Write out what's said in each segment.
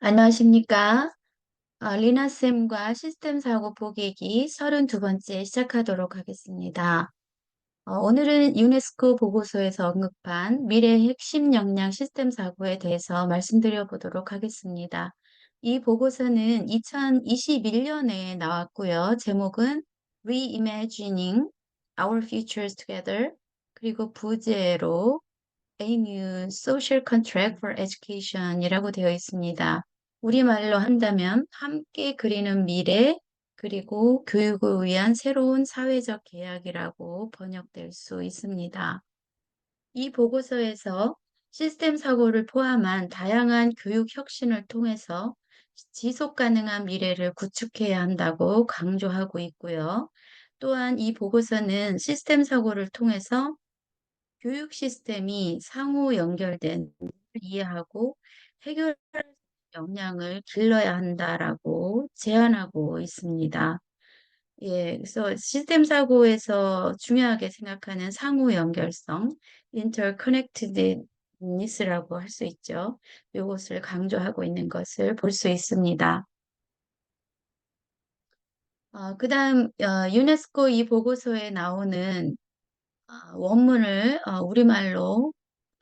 안녕하십니까? 어, 리나쌤과 시스템 사고 보기기 32번째 시작하도록 하겠습니다. 어, 오늘은 유네스코 보고서에서 언급한 미래의 핵심 역량 시스템 사고에 대해서 말씀드려 보도록 하겠습니다. 이 보고서는 2021년에 나왔고요. 제목은 Reimagining Our Futures Together 그리고 부제로 A New Social Contract for Education 이라고 되어 있습니다. 우리말로 한다면 함께 그리는 미래 그리고 교육을 위한 새로운 사회적 계약이라고 번역될 수 있습니다. 이 보고서에서 시스템 사고를 포함한 다양한 교육 혁신을 통해서 지속 가능한 미래를 구축해야 한다고 강조하고 있고요. 또한 이 보고서는 시스템 사고를 통해서 교육 시스템이 상호 연결된 이해하고 해결할 역량을 길러야 한다라고 제안하고 있습니다. 예, 그래서 시스템 사고에서 중요하게 생각하는 상호 연결성, interconnectedness라고 할 수 있죠. 이것을 강조하고 있는 것을 볼 수 있습니다. 어, 그 다음, 어, 유네스코 이 보고서에 나오는 어, 원문을 어, 우리말로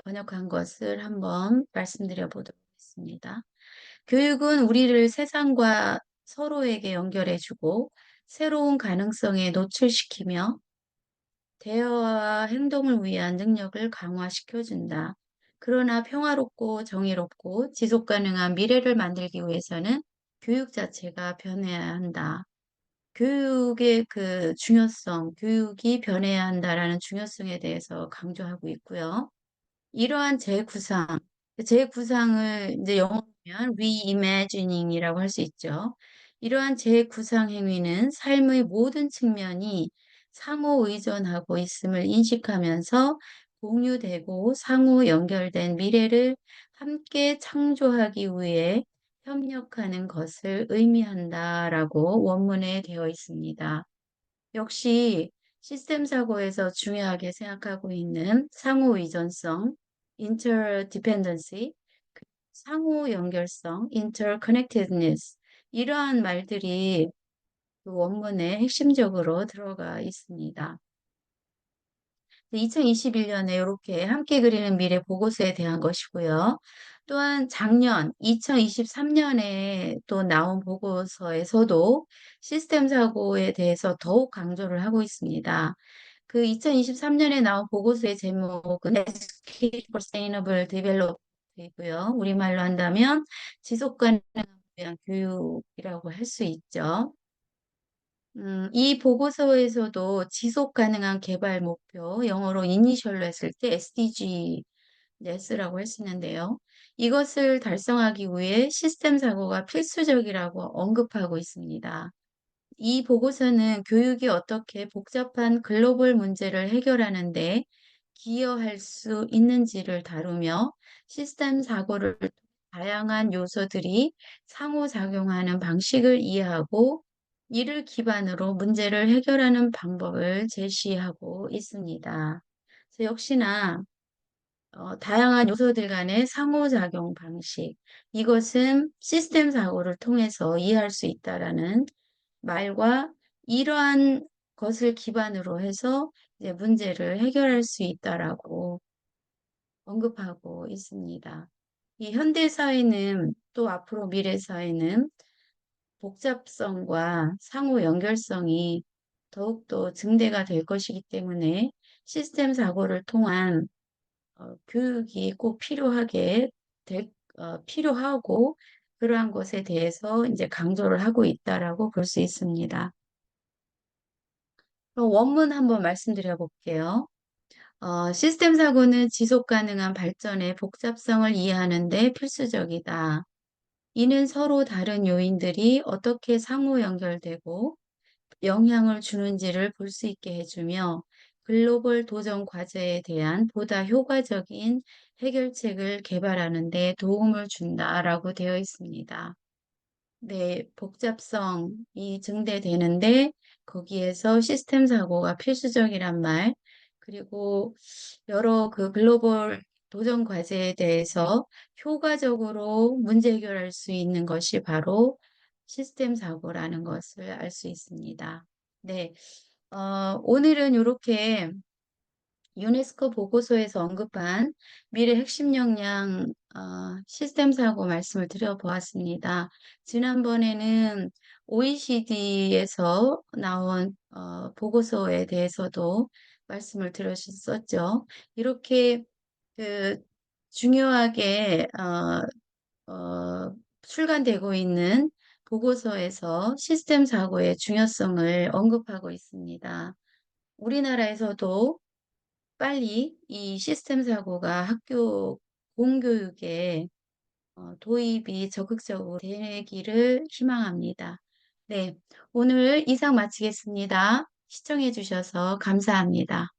번역한 것을 한번 말씀드려 보도록 하겠습니다. 교육은 우리를 세상과 서로에게 연결해주고 새로운 가능성에 노출시키며 대화와 행동을 위한 능력을 강화시켜준다. 그러나 평화롭고 정의롭고 지속 가능한 미래를 만들기 위해서는 교육 자체가 변해야 한다. 교육의 그 중요성, 교육이 변해야 한다라는 중요성에 대해서 강조하고 있고요. 이러한 재구상, 재구상을 이제 영어로면 reimagining이라고 할 수 있죠. 이러한 재구상 행위는 삶의 모든 측면이 상호 의존하고 있음을 인식하면서 공유되고 상호 연결된 미래를 함께 창조하기 위해 협력하는 것을 의미한다라고 원문에 되어 있습니다. 역시 시스템 사고에서 중요하게 생각하고 있는 상호 의존성, interdependency, 그 상호 연결성, interconnectedness 이러한 말들이 그 원문에 핵심적으로 들어가 있습니다. 2021년에 이렇게 함께 그리는 미래 보고서에 대한 것이고요. 또한 작년 2023년에 또 나온 보고서에서도 시스템 사고에 대해서 더욱 강조를 하고 있습니다. 그 2023년에 나온 보고서의 제목은 for Sustainable Development이고요. 우리말로 한다면 지속 가능한 교육이라고 할 수 있죠. 음, 이 보고서에서도 지속 가능한 개발 목표, 영어로 이니셜로 했을 때 SDG 수 있는데요. 이것을 달성하기 위해 시스템 사고가 필수적이라고 언급하고 있습니다. 이 보고서는 교육이 어떻게 복잡한 글로벌 문제를 해결하는데 기여할 수 있는지를 다루며 시스템 사고를 다양한 요소들이 상호작용하는 방식을 이해하고 이를 기반으로 문제를 해결하는 방법을 제시하고 있습니다. 역시나 어, 다양한 요소들 간의 상호작용 방식, 이것은 시스템 사고를 통해서 이해할 수 있다라는 말과 이러한 것을 기반으로 해서 이제 문제를 해결할 수 있다라고 언급하고 있습니다. 이 현대 사회는 또 앞으로 미래 사회는 복잡성과 상호 연결성이 더욱더 증대가 될 것이기 때문에 시스템 사고를 통한 어, 교육이 꼭 필요하게 될, 어, 필요하고 그러한 것에 대해서 이제 강조를 하고 있다라고 볼 수 있습니다. 원문 한번 말씀드려 볼게요. 어, 시스템 사고는 지속 가능한 발전의 복잡성을 이해하는 데 필수적이다. 이는 서로 다른 요인들이 어떻게 상호 연결되고 영향을 주는지를 볼 수 있게 해주며 글로벌 도전 과제에 대한 보다 효과적인 해결책을 개발하는 데 도움을 준다라고 되어 있습니다. 네, 복잡성이 증대되는데 거기에서 시스템 사고가 필수적이란 말, 그리고 여러 그 글로벌 도전 과제에 대해서 효과적으로 문제 해결할 수 있는 것이 바로 시스템 사고라는 것을 알 수 있습니다. 네. 어 오늘은 요렇게 유네스코 보고서에서 언급한 미래 핵심 역량 어 시스템 사고 말씀을 드려 보았습니다. 지난번에는 OECD에서 나온 어 보고서에 대해서도 말씀을 드렸었죠. 이렇게 그 중요하게 어 어 출간되고 있는 보고서에서 시스템 사고의 중요성을 언급하고 있습니다. 우리나라에서도 빨리 이 시스템 사고가 학교 공교육에 어 도입이 적극적으로 되기를 희망합니다. 네. 오늘 이상 마치겠습니다. 시청해 주셔서 감사합니다.